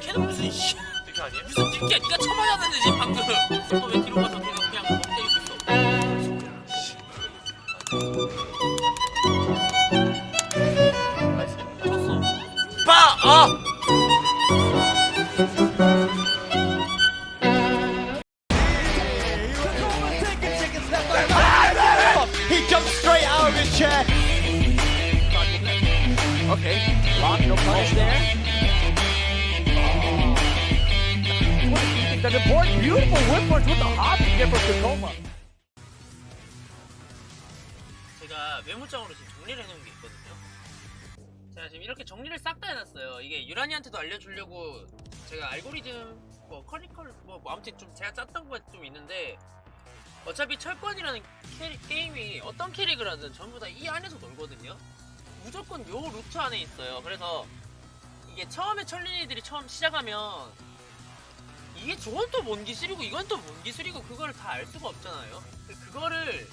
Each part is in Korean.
걔는 무슨 씨 이게 아니에요? 무슨 딜기야 네가 처맞았는데 지금 방금 너왜 뒤로 가서 계속 그냥 뻥 때리고! He jumped straight out of his chair. Okay, lock, no punish there. The board, beautiful whip punch with the hop there for Tacoma. 제가 메모장으로 지금 정리를 해놓은 게 있거든요. 제가 지금 이렇게 정리를 싹 다 해놨어요. 이게 유란이한테도 알려주려고 제가 알고리즘 뭐 커리컬 뭐, 뭐 아무튼 좀 제가 짰던 거가 좀 있는데 어차피 철권이라는 캐리- 게임이 어떤 캐릭을 하든 전부 다 이 안에서 놀거든요. 무조건 요 루트 안에 있어요. 그래서 이게 처음에 철린이들이 처음 시작하면 이게 저건 또 뭔 기술이고 이건 또 뭔 기술이고 그거를 다알 수가 없잖아요. 그거를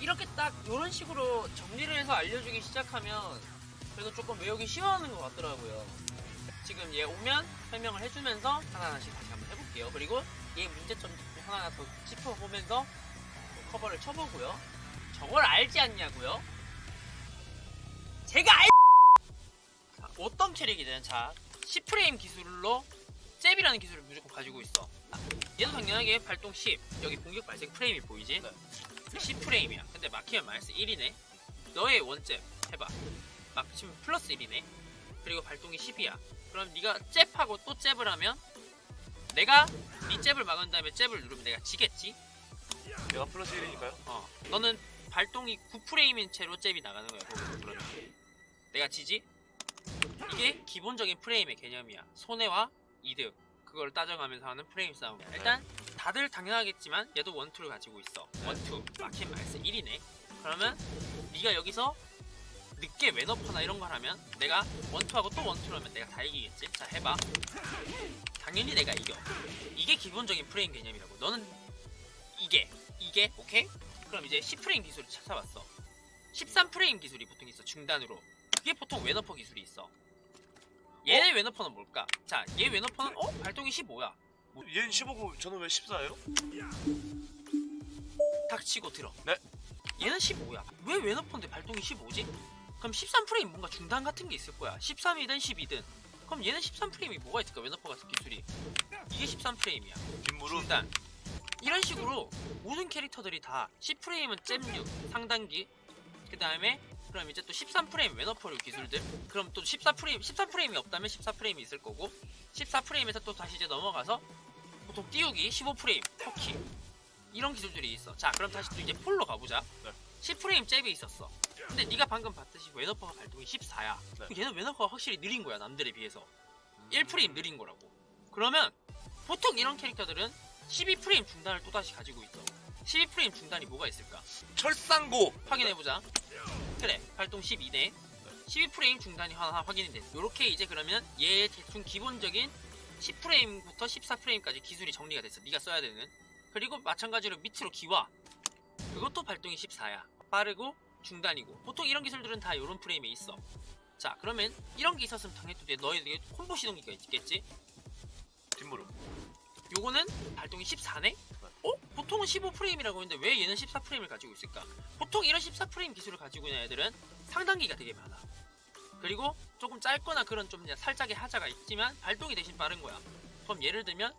이렇게 딱 이런 식으로 정리를 해서 알려주기 시작하면 그래도 조금 외우기 쉬워하는 것 같더라고요. 지금 얘 오면 설명을 해주면서 하나하나씩 다시 한번 해볼게요. 그리고 얘 문제점 하나 더 짚어보면서 또 커버를 쳐보고요. 저걸 알지 않냐고요? 제가 알... 자, 어떤 캐릭이든 자 10프레임 기술로 잽이라는 기술을 무조건 가지고 있어. 아, 얘도 당연하게 발동 10 여기 공격 발생 프레임이 보이지? 10프레임이야. 근데 막히면 마이너스 1이네. 너의 원잽 해봐. 막히면 플러스 1이네. 그리고 발동이 10이야. 그럼 네가 잽하고 또 잽을 하면 내가 네 잽을 막은 다음에 잽을 누르면 내가 지겠지? 내가 플러스 1이니까요? 어. 너는 발동이 9프레임인 채로 잽이 나가는 거야. 그러면. 내가 지지? 이게 기본적인 프레임의 개념이야. 손해와 이득. 그걸 따져가면서 하는 프레임 싸움이야. 일단 다들 당연하겠지만 얘도 원투를 가지고 있어. 원투. 막힌 마이너스 1이네. 그러면 네가 여기서 늦게 왼어퍼나 이런 걸 하면 내가 원투하고 또 원투를 하면 내가 다 이기겠지? 자 해봐. 당연히 내가 이겨. 이게 기본적인 프레임 개념이라고. 너는 이게 이게 오케이? 그럼 이제 10프레임 기술을 찾아봤어. 13프레임 기술이 보통 있어 중단으로. 그게 보통 왼어퍼 기술이 있어. 얘의 왼어퍼는 뭘까? 자, 얘 왼어퍼는 어? 발동이 15야. 얘는 15고 저는 왜 14예요? 닥치고 들어. 네. 얘는 15야. 왜 왼어퍼인데 발동이 15지? 그럼 13프레임 뭔가 중단 같은 게 있을 거야. 13이든 12든. 그럼 얘는 13프레임이 뭐가 있을까? 왼어퍼 같은 기술이. 이게 13프레임이야. 뒷무릎 중단. 이런 식으로 모든 캐릭터들이 다 10프레임은 잼류, 상단기, 그 다음에 그럼 이제 또 13프레임 왼어퍼류 기술들? 그럼 또 14프레임 13프레임이 없다면 14프레임이 있을 거고 14프레임에서 또 다시 이제 넘어가서 보통 띄우기 15프레임 터키 이런 기술들이 있어. 자 그럼 다시 또 이제 풀로 가보자. 네. 10프레임 잽이 있었어. 근데 네가 방금 봤듯이 왼어퍼가 발동이 14야. 네. 얘는 왼어퍼가 확실히 느린 거야 남들에 비해서. 1프레임 느린 거라고. 그러면 보통 이런 캐릭터들은 12프레임 중단을 또다시 가지고 있어. 12프레임 중단이 뭐가 있을까? 철상고! 확인해보자 그래 발동 12네 12프레임 중단이 하나 확인이 됐어 요렇게 이제 그러면 얘 대충 기본적인 10프레임부터 14프레임까지 기술이 정리가 됐어. 네가 써야 되는. 그리고 마찬가지로 밑으로 기와. 그것도 발동이 14야. 빠르고 중단이고. 보통 이런 기술들은 다 요런 프레임에 있어. 자 그러면 이런 게 있었으면 당연히 또 너희들이 콤보 시동기가 있겠지? 뒷무릎 요거는 발동이 14네? 어? 보통은 15프레임이라고 했는데 왜 얘는 14프레임을 가지고 있을까? 보통 이런 14프레임 기술을 가지고 있는 애들은 상단기가 되게 많아. 그리고 조금 짧거나 그런 좀 살짝의 하자가 있지만 발동이 대신 빠른 거야. 그럼 예를 들면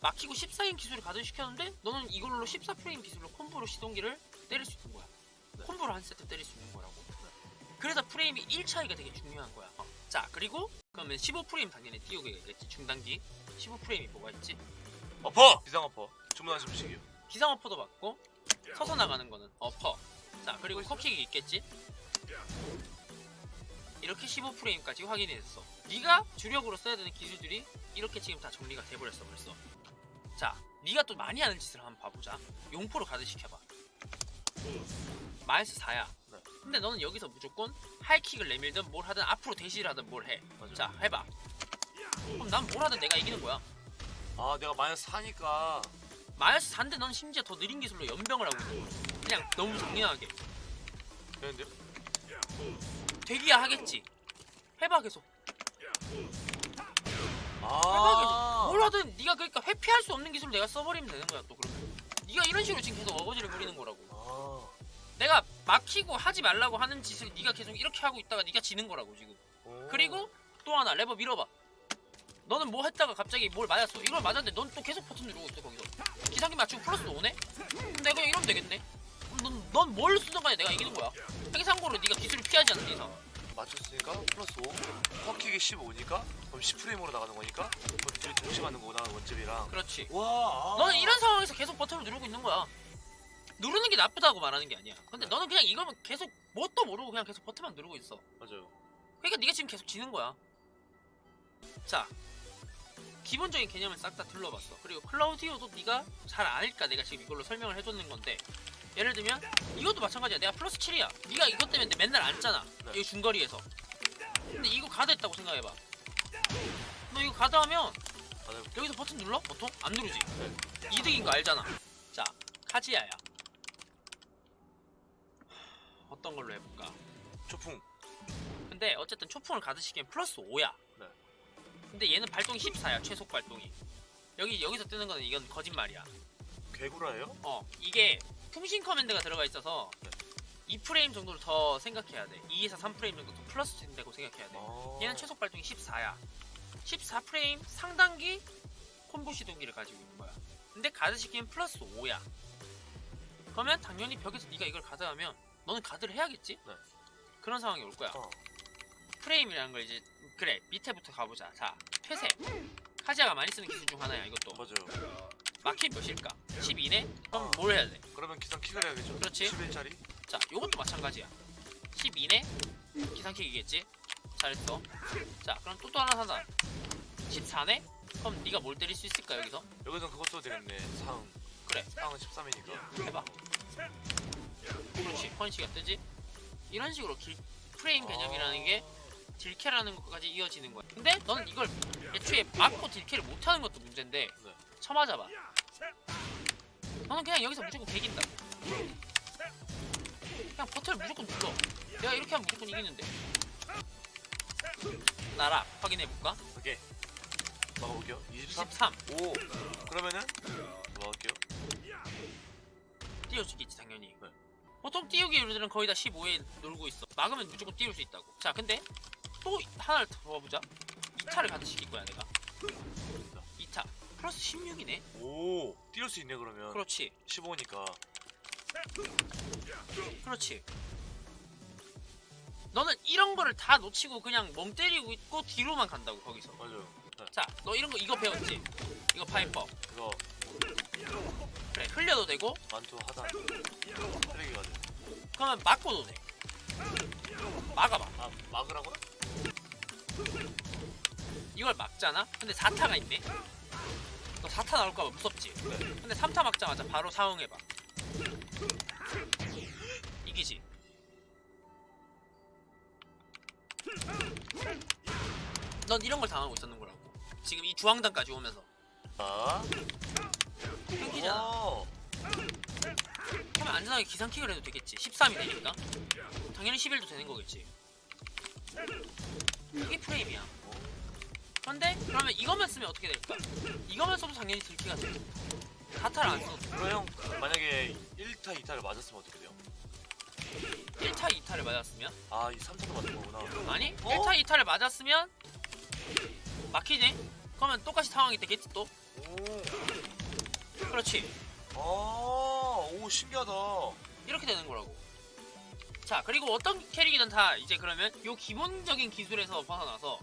막히고 14인 기술을 가동시켰는데 너는 이걸로 14프레임 기술로 콤보로 시동기를 때릴 수 있는 거야. 네. 콤보로 한 세트 때릴 수 있는 거라고. 그래서 프레임이 1 차이가 되게 중요한 거야. 어. 자 그리고 그러면 15프레임 당연히 띄우겠지 중단기. 15프레임이 뭐가 있지? 어퍼! 비상 어퍼 주문하신 분식이요 기상 어퍼도 받고 서서 나가는 거는 어퍼. 자 그리고 커킥이 있겠지? 이렇게 15프레임까지 확인이 됐어. 네가 주력으로 써야 되는 기술들이 이렇게 지금 다 정리가 돼버렸어 벌써. 자 네가 또 많이 하는 짓을 한번 봐보자. 용포로 가드 시켜봐. 마이너스 4야. 네. 근데 너는 여기서 무조건 하이킥을 내밀든 뭘 하든 앞으로 대시를 하든 뭘해자 해봐. 그럼 난 뭘 하든 내가 이기는 거야. 아 내가 마이너스 4니까 마이너스 4인데 넌 심지어 더 느린 기술로 연병을 하고 있는 거야. 그냥 너무 정리하게. 되는데요? 되기야 하겠지. 해봐 계속. 해봐 아. 계속. 뭘 하든 네가 그러니까 회피할 수 없는 기술을 내가 써버리면 되는 거야 또 그러면. 네가 이런 식으로 지금 계속 어거지를 부리는 거라고. 아. 내가 막히고 하지 말라고 하는 짓을 네가 계속 이렇게 하고 있다가 네가 지는 거라고 지금. 오. 그리고 또 하나 레버 밀어봐. 너는 뭐 했다가 갑자기 뭘 맞았어. 이걸 맞았는데 넌 또 계속 버튼 누르고 있어 거기서. 기상기 맞추고 플러스 오네? 내가 그냥 이러면 되겠네. 넌뭘 쓰든 간에 내가 이기는 거야. 행상고로 네가 기술을 피하지 않는 이상. 맞췄으니까 플러스 5 퍼킥이 15니까 그럼 10프레임으로 나가는 거니까 그럼 동시에 맞는 거구나 원집이랑 그렇지. 와 아. 너는 이런 상황에서 계속 버튼을 누르고 있는 거야. 누르는 게 나쁘다고 말하는 게 아니야. 근데 너는 그냥 이거면 계속 뭣도 모르고 그냥 계속 버튼만 누르고 있어. 맞아요 그러니까 네가 지금 계속 지는 거야. 자, 기본적인 개념을 싹 다 둘러봤어. 그리고 클라우디오도 네가 잘 아니까 내가 지금 이걸로 설명을 해줬는 건데 예를 들면 이것도 마찬가지야. 내가 플러스 7이야. 네가 이것 때문에 맨날 앉잖아. 네. 여기 중거리에서. 근데 이거 가드했다고 생각해봐. 너 이거 가드하면 여기서 버튼 눌러? 보통? 안 누르지? 이득인 거 알잖아. 자, 카지야야. 어떤 걸로 해볼까? 초풍 근데 어쨌든 초풍을 가드시기엔 플러스 5야. 네. 근데 얘는 발동이 14야, 최속 발동이. 여기, 여기서 뜨는 거는 이건 거짓말이야. 개구라예요? 어, 이게 풍신 커맨드가 들어가 있어서 네. 2프레임 정도를 더 생각해야 돼. 2에서 3프레임 정도 더 플러스 된다고 생각해야 돼. 아. 얘는 최속 발동이 14야. 14프레임 상단기 콤보 시동기를 가지고 있는 거야. 근데 가드 시키면 플러스 5야. 그러면 당연히 벽에서 네가 이걸 가드하면 너는 가드를 해야겠지? 네. 그런 상황이 올 거야. 어. 프레임이라는 걸 이제 그래 밑에부터 가보자. 자 퇴세. 카지아가 많이 쓰는 기술 중 하나야 이것도. 맞아요 마켓 몇일까? 12네? 그럼 뭘 해야 돼? 그러면 기상 킥을 해야겠죠 그렇지. 11짜리 자 요것도 마찬가지야. 12네? 기상킥이겠지? 잘했어. 자 그럼 또 또 하나 사자. 14네? 그럼 네가 뭘 때릴 수 있을까 여기서? 여기서 그것도 되겠네 상 그래 상은 13이니까 해봐. 그렇지 펀치가 뜨지? 이런 식으로 길, 프레임 개념이라는 게 딜캐라는 것까지 이어지는 거야. 근데 너는 이걸 애초에 막고 딜캐를 못하는 것도 문제인데 네. 쳐맞아봐. 너는 그냥 여기서 무조건 개긴다. 그냥 버튼을 무조건 눌러. 내가 이렇게 하면 무조건 이기는데. 나라 확인해볼까? 오케이 막아볼게요 23 23 5 그러면은 막을게요 띄울 수 있겠지 당연히 네. 보통 띄우기 룰들은 거의 다 15에 놀고 있어 막으면 무조건 띄울 수 있다고 자 근데 또 하나를 더 보자. 2타를 가드 시킬 거야 내가. 2타 플러스 16이네. 오 띄울 수 있네 그러면. 그렇지. 15니까. 그렇지. 너는 이런 거를 다 놓치고 그냥 멍 때리고 있고 뒤로만 간다고 거기서. 맞아요. 네. 자너 이런 거 이거 배웠지? 이거 파이퍼. 그거. 그래 흘려도 되고. 만투 하단. 쓰레기가 돼. 그러면 막고도 돼. 막아봐. 아 막으라고요? 이걸 막잖아? 근데 4타가 있네? 너 4타 나올까봐 무섭지? 네. 근데 3타 막자마자 바로 사용해봐 이기지? 넌 이런 걸 당하고 있었는 거라고 지금 이 주황단까지 오면서 아 끊기잖아 오. 그러면 안전하게 기상킥을 해도 되겠지 13이 되니까 당연히 11도 되는 거겠지 이게 프레임이야. 그런데 그러면 이것만 쓰면 어떻게 될까? 이것만 써도 당연히 들키가 돼. 4타를 안 써도 그럼 형 만약에 1타 2타를 맞았으면 어떻게 돼요? 1타 2타를 맞았으면? 아 이 3타도 맞은 거구나. 아니 어? 1타 2타를 맞았으면 막히네 그러면 똑같이 상황이 되겠지 또? 그렇지. 오아오 신기하다. 이렇게 되는 거라고 자 그리고 어떤 캐릭이든 다 이제 그러면 요 기본적인 기술에서 벗어나서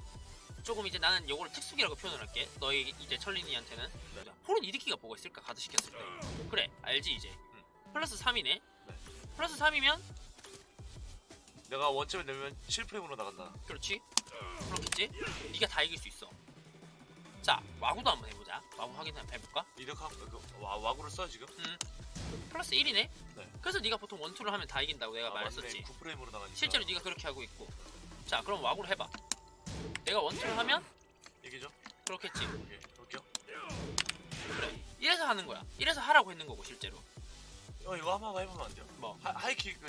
조금 이제 나는 요거를 특수기라고 표현을 할게. 너희 이제 철린이한테는. 네. 자, 홀은 이득기가 뭐가 있을까? 가드 시켰을 때. 그래 알지 이제. 플러스 3이네. 플러스 3이면? 내가 원점을 내면 7프레임으로 나간다. 그렇지. 그렇겠지? 네가 다 이길 수 있어 자 와구도 한번 해보자. 와구 확인 한번 해볼까? 그, 와, 와구를 써 지금? 플러스 1이네? 네. 그래서 네가 보통 원투를 하면 다 이긴다고 내가 아, 말했었지. 맞네 9프레임으로 나가니까. 실제로 네가 그렇게 하고 있고. 자 그럼 와구를 해봐. 내가 원투를 하면? 이기죠? 그렇겠지. 오케이 볼게요 그래. 이래서 하는 거야. 이래서 하라고 했는 거고 실제로. 형 이거 한 번만 해보면 안 돼요? 뭐? 하, 하이킥은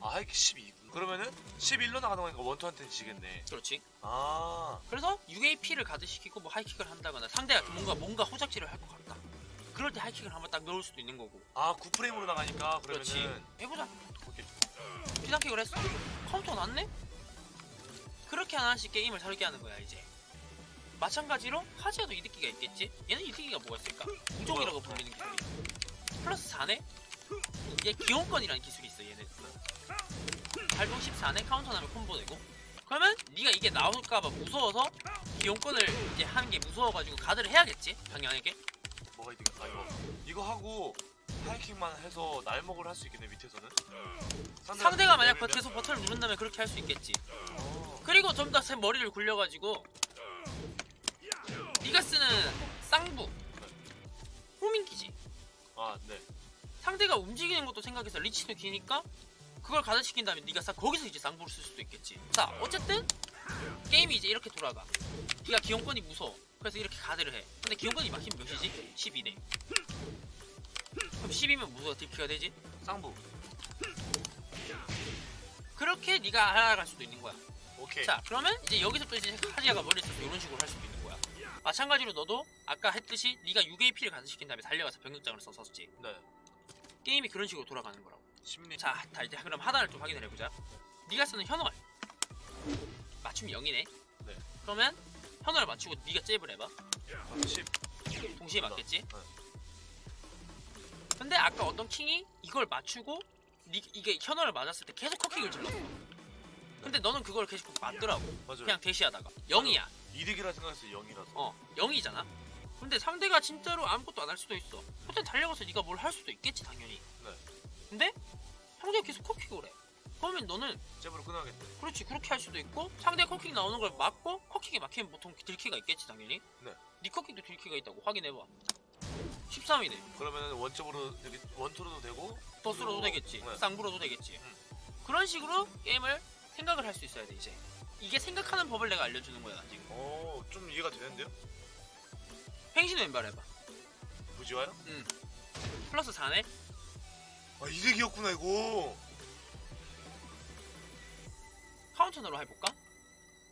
아 하이킥 12구나 그러면은 11로 나가는 거니까 원투한테는 지겠네. 그렇지. 아, 그래서 UAP를 가드시키고 뭐 하이킥을 한다거나 상대가 뭔가 뭔가 호작질을 할 것 같다. 그럴 때 하이킥을 한번 딱 넣을 수도 있는 거고. 아 9프레임으로 나가니까 그러면은 그렇지. 해보자. 오케이. 비상킥을 했어. 카운터 났네? 그렇게 하나씩 게임을 살게 하는 거야 이제. 마찬가지로 카지아도 이득기가 있겠지? 얘는 이득기가 뭐가 있을까? 우종이라고 불리는 기술이 있어. 플러스 4네? 얘 기온권이라는 기술이 있어 얘는. 발동 14네 카운터 나면 콤보 되고. 그러면 네가 이게 나올까봐 무서워서 기온권을 이제 하는 게 무서워가지고 가드를 해야겠지? 당연하게. 뭐가 이득이야? 아 이거 이거 하고 하이킹만 해서 날먹을 할 수 있겠네 밑에서는. 상대가 만약? 버텨서 버튼을 누른다면 그렇게 할 수 있겠지. 어, 그리고 좀 더 새 머리를 굴려가지고 네가 쓰는 쌍부 호밍기지 아 네. 상대가 움직이는 것도 생각해서 리치도 기니까 그걸 가다시킨 다음에 네가 싹 거기서 이제 쌍부를 쓸 수도 있겠지 자 어쨌든 게임이 이제 이렇게 돌아가 네가 기용권이 무서워 그래서 이렇게 가드를 해 근데 기용권이 막히면 몇이지? 12네 그럼 10이면 무서워 딜키가 되지? 쌍부. 그렇게 네가 알아갈 수도 있는 거야 오케이. 자 그러면 이제 여기서부터 이제 카지아가 머리를 써서 이런 식으로 할 수도 있는 거야 마찬가지로 너도 아까 했듯이 네가 6AP를 가드시킨 다음에 달려가서 병력장을 썼었지 네. 게임이 그런 식으로 돌아가는 거라고 심리. 자 다 이제 그럼 하단을 좀 확인을 해보자 네가 쓰는 현월 맞춤이 0이네 네. 그러면 현월을 맞추고 네가 잽을 해봐 10. 동시에 맞겠지 네. 근데 아까 어떤 킹이 이걸 맞추고 니, 이게 현월을 맞았을 때 계속 커킥을 질렀어 근데 너는 그걸 계속 맞더라고 맞아요. 그냥 대시하다가 0이야 이득이라 생각해서 0이라서. 어 0이잖아 근데 상대가 진짜로 아무것도 안 할 수도 있어 호텔 달려가서 네가 뭘 할 수도 있겠지 당연히 네. 근데 상대가 계속 커킥을 해 그러면 너는 잽으로 끊어야겠네. 그렇지 그렇게 할 수도 있고 상대 커킥 나오는 걸 막고 커킥이 막히면 보통 딜키가 있겠지 당연히 네. 네 커킥도 딜키가 있다고 확인해봐 13이네 그러면은 원점으로 되게 원투로도 되고 버스로도 그리고- 되겠지 네. 쌍부로도 되겠지 음. 그런 식으로 게임을 생각을 할 수 있어야 돼 이제 이게 생각하는 법을 내가 알려주는 거야 지금 어, 좀 이해가 되는데요? 횡신 왼발 해봐 무지와요? 플러스 4네 아, 이득이었구나 이거. 카운터로 해볼까?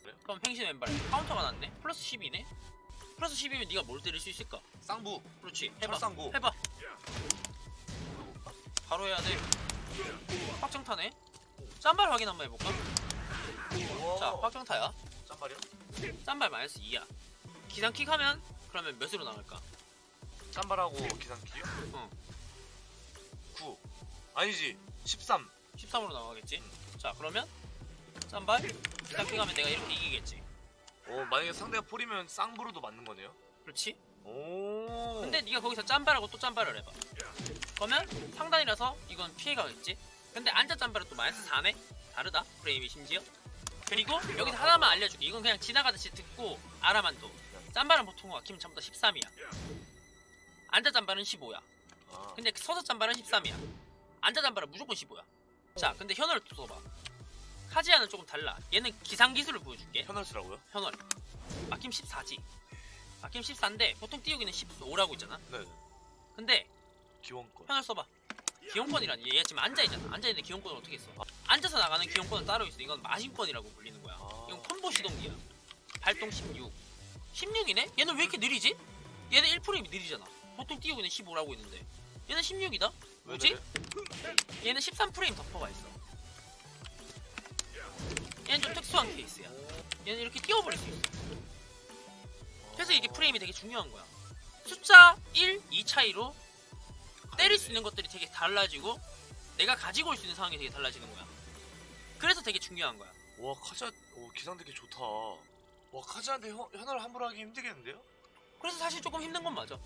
그래요? 그럼 횡신 왼발 카운터가 났네 플러스 10이네 플러스 10이면 네가 뭘 때릴 수 있을까? 쌍부. 그렇지 해봐 철쌍구. 해봐 바로 해야 돼 확정타네 짠발 확인 한번 해볼까? 자 확정타야 짠발이요? 짠발 마이너스 2야 기상킥 하면 그러면 몇으로 나갈까? 짠발하고 기상키요? 응. 9. 아니지. 13. 13으로 나가겠지 자 그러면 짠발 기상킥 하면 내가 이렇게 이기겠지 어, 만약에 상대가 폴이면 쌍부로도 맞는 거네요. 그렇지? 오. 근데 네가 거기서 짠발하고 또 짠발을 해봐 그러면 상단이라서 이건 피해가겠지 근데 앉아 짠발은 또 마이너스 4네 다르다 프레임이 심지어 그리고 여기서 하나만 알려줄게 이건 그냥 지나가듯이 듣고 알아만 둬 짠발은 보통 아키면 전부 다 13이야 앉아 짠발은 15야 아, 근데 서서 짠발은 13이야 앉아 짠발은 무조건 15야 자 근데 현월을 또 써봐 카지아는 조금 달라 얘는 기상 기술을 보여줄게 현월스라고요? 현월 아킴 14지 아킴 14인데 보통 띄우기는 15라고 있잖아 네. 근데 기원권. 편을 써봐. 기용권이란 얘 지금 앉아 있잖아. 앉아 있는 기용권을 어떻게 써? 앉아서 나가는 기용권은 따로 있어. 이건 마신권이라고 불리는 거야. 아. 이건 콤보 시동기야. 발동 16. 16이네? 얘는 왜 이렇게 느리지? 얘는 1프레임이 느리잖아. 보통 띄우기는 15라고 있는데 얘는 16이다. 뭐지? 얘는 13프레임 덮어가 있어. 얘는 좀 특수한 케이스야. 얘는 이렇게 띄워버릴 수 있어. 그래서 이게 프레임이 되게 중요한 거야. 숫자 1, 2 차이로 때릴 수 있는 것들이 되게 달라지고 내가 가지고 올 수 있는 상황이 되게 달라지는 거야. 그래서 되게 중요한 거야. 와, 카자, 오, 기상 되게 좋다. 와, 카자한테 현, 현월 함부로 하기 힘들겠는데요? 그래서 사실 조금 힘든 건 맞아.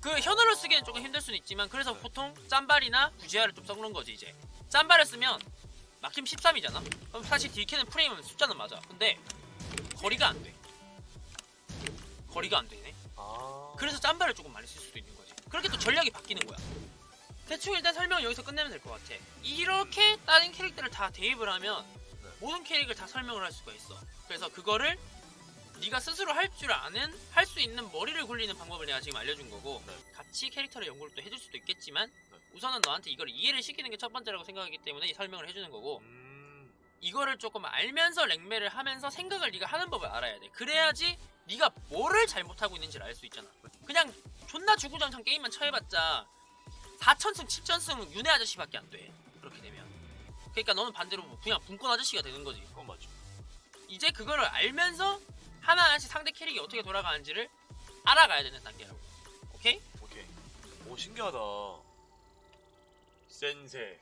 그 현어를 쓰기엔 조금 힘들 수는 있지만 그래서 네. 보통 짠발이나 부지아를 좀 써놓은 거지 이제. 짠발을 쓰면 막힘 13이잖아. 그럼 사실 딜캐는 프레임은 숫자는 맞아. 근데 거리가 안 돼. 거리가 안 되네. 아. 그래서 짠발을 조금 많이 쓸 수도 있는 거지. 그렇게 또 전략이 바뀌는 거야. 대충 일단 설명 여기서 끝내면 될 것 같아. 이렇게 다른 캐릭터를 다 대입을 하면 네. 모든 캐릭을 다 설명을 할 수가 있어. 그래서 그거를 네가 스스로 할 줄 아는 할 수 있는 머리를 굴리는 방법을 내가 지금 알려준 거고 네. 같이 캐릭터를 연구를 또 해줄 수도 있겠지만 네. 우선은 너한테 이걸 이해를 시키는 게 첫 번째라고 생각하기 때문에 이 설명을 해주는 거고 음. 이거를 조금 알면서 랭매를 하면서 생각을 네가 하는 법을 알아야 돼. 그래야지 네가 뭐를 잘못하고 있는지를 알 수 있잖아. 그냥 존나 주구장창 게임만 쳐해봤자 4천승 7천승 윤회 아저씨밖에 안 돼. 그렇게 되면. 그러니까 너는 반대로 뭐 그냥 분권 아저씨가 되는 거지. 그건 맞죠. 이제 그거를 알면서 하나하나씩 상대 캐릭이 어떻게 돌아가는지를 알아가야 되는 단계라고. 오케이? 오케이. 오 신기하다. 센세.